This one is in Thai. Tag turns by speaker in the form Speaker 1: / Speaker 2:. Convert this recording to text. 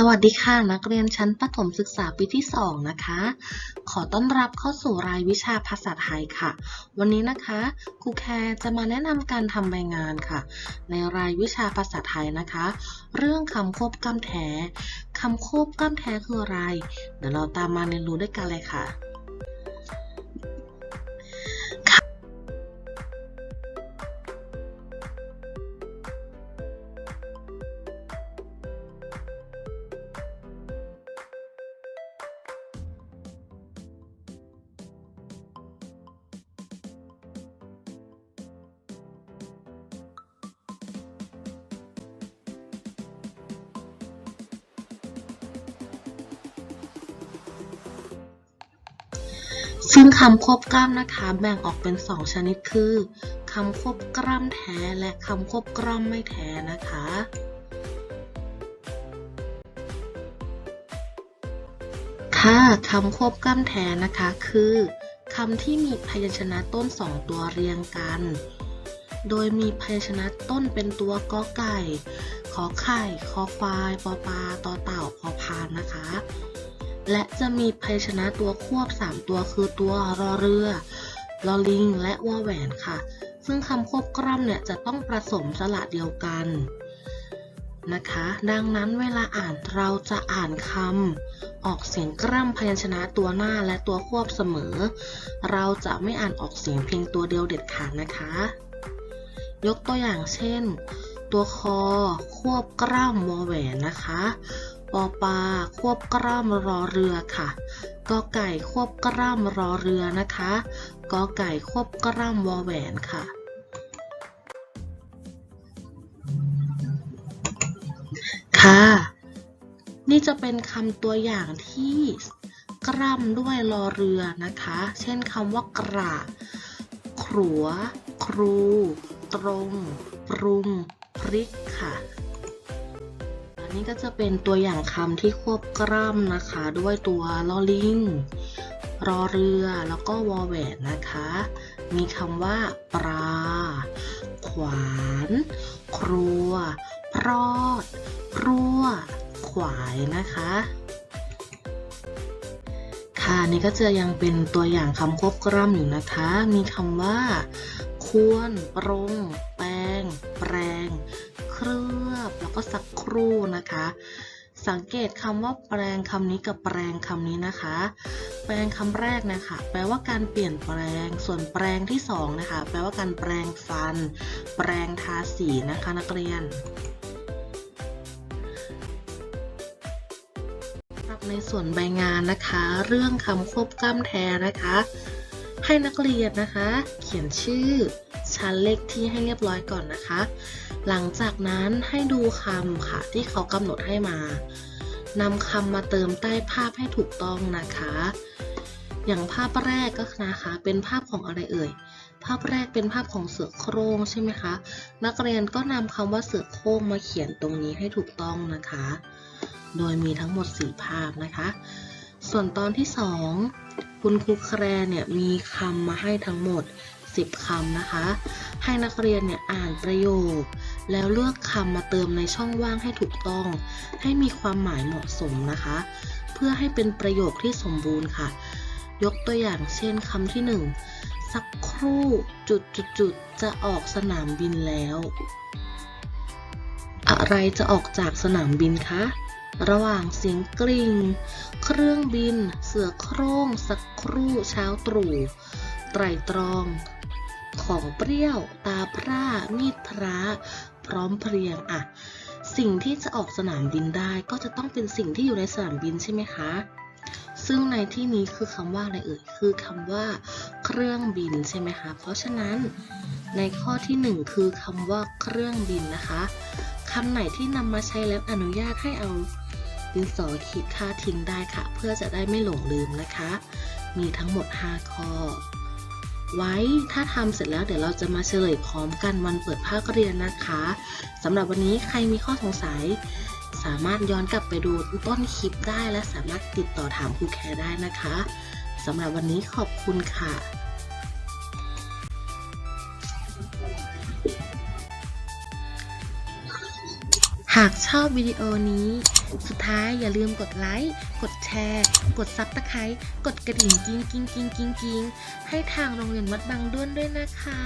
Speaker 1: สวัสดีค่ะ นักเรียนชั้นประถมศึกษาปีที่ 2 นะคะ ขอต้อนรับเข้าสู่รายวิชาภาษาไทยค่ะ วันนี้นะคะครูแคร์จะมาแนะนำการทำใบงานค่ะ ในรายวิชาภาษาไทยนะคะ เรื่องคำควบกล้ำแท้คำควบกล้ำแท้คืออะไร เดี๋ยวเราตามมาเรียนรู้ด้วยกันเลยค่ะ ซึ่งคำควบกล้ำนะคะ แบ่งออกเป็น 2 ชนิดคือคำควบกล้ำแท้และคำควบกล้ำไม่แท้นะคะค่ะคำควบกล้ำแท้นะคะคือคำที่มีพยัญชนะต้น2ตัวเรียงกัน โดยมีพยัญชนะต้นเป็นตัวกอไก่ ขอไข่ คอควาย ปอปลาตอเต่า พอพานนะคะ และจะมีพยัญชนะตัวควบ 3 ตัวคือตัวรอเรือลอลิง และวอแหวนค่ะ ซึ่งคำควบกล้ำเนี่ยจะต้องผสมสระเดียวกันนะคะ ดังนั้นเวลาอ่านเราจะอ่านคำออกเสียงกล้ำพยัญชนะตัวหน้าและตัวควบเสมอ เราจะไม่อ่านออกเสียงเพียงตัวเดียวเด็ดขาดนะคะ ยกตัวอย่างเช่น ตัวคอควบกล้ำวอแหวนนะคะ ปอปลาควบกล้ำรอเรือค่ะกอไก่ควบกล้ำรอเรือนะคะกอไก่ควบกล้ำวอแหวนค่ะค่ะ นี่จะเป็นคำตัวอย่างที่กล้ำด้วยรอเรือนะคะ เช่นคำว่ากระขรัว ครู ตรง ปรุง พริกค่ะ นนี้ก็จะเป็นตัวอย่างคำที่ควบกล้ำนะคะ ด้วยตัวลอลิงรอเรือแล้วก็วอแหวนนะคะ มีคำว่า ปลา ขวาน ครัว พรอด รั่ว ขวายนะคะค่ะนี่ก็จะยังเป็นตัวอย่างคำควบกล้ำอยู่นะคะ มีคำว่า ควรปรง แปลงแปลงเคลือบแล้วก็สักครู่นะคะ สังเกตคำว่าแปลงคำนี้กับแปลงคำนี้นะคะ แปลงคำแรกนะคะ แปลว่าการเปลี่ยนแปลง ส่วนแปลงที่สองนะคะ แปลว่าการแปลงฟัน แปลงทาสีนะคะนักเรียนรับในส่วนใบงานนะคะ เรื่องคำควบกล้ำแท้นะคะ ให้นักเรียนนะคะ เขียนชื่อ ชั้นเลขที่ให้เรียบร้อยก่อนนะคะ หลังจากนั้นให้ดูคำค่ะที่เขากำหนดให้มานำคำมาเติมใต้ภาพให้ถูกต้องนะคะ อย่างภาพแรกก็นะคะ เป็นภาพของอะไรเอ่ย ภาพแรกเป็นภาพของเสือโคร่งใช่ไหมคะ นักเรียนก็นำคำว่าเสือโคร่งมาเขียนตรงนี้ให้ถูกต้องนะคะ โดยมีทั้งหมด 4 ภาพนะคะ ส่วนตอนที่ 2 คุณครูแครเนี่ยมีคำมาให้ทั้งหมด 10 คำนะคะ ให้นักเรียนเนี่ยอ่านประโยค แล้วเลือกคำมาเติมในช่องว่างให้ถูกต้อง ให้มีความหมายเหมาะสมนะคะ เพื่อให้เป็นประโยคที่สมบูรณ์ค่ะ ยกตัวอย่างเช่นคำที่ 1 สักครู่จุดจุดจุดจะออกสนามบินแล้ว อะไรจะออกจากสนามบินคะระหว่างเสียงกริ่ง เครื่องบิน เสือโคร่ง สักครู่เช้าตรู่ ไตรตรอง ของเปรี้ยว ตาพร่า มีดพระ พร้อมเพรียงอะสิ่งที่จะออกสนามบินได้ก็จะต้องเป็นสิ่งที่อยู่ในสนามบินใช่ไหมคะซึ่งในที่นี้คือคำว่าอะไรเอ่ย คือคำว่า เครื่องบินใช่ไหมคะ เพราะฉะนั้นในข้อที่หนึ่งคือคำว่าเครื่องบินนะคะคำไหนที่นำมาใช้แล้วอนุญาตให้เอาดินสอขีดค่าทิ้งได้ค่ะ เพื่อจะได้ไม่หลงลืมนะคะ มีทั้งหมด 5 ข้อ ไว้ ถ้าทำเสร็จแล้วเดี๋ยวเราจะมาเฉลยพร้อมกันวันเปิดภาคเรียนนะคะสำหรับวันนี้ใครมีข้อสงสัย สามารถย้อนกลับไปดูต้นคลิปได้และสามารถติดต่อถามครูแคร์ได้นะคะสำหรับวันนี้ขอบคุณค่ะหากชอบวิดีโอนี้ สุดท้ายอย่าลืมกดไลค์ กดแชร์ กดซับสไครต์กดกระดิ่งกิ้งกิ้งกิ้งกิ้งกิ้งให้ทางโรงเรียนวัดบางด้วนด้วยนะคะ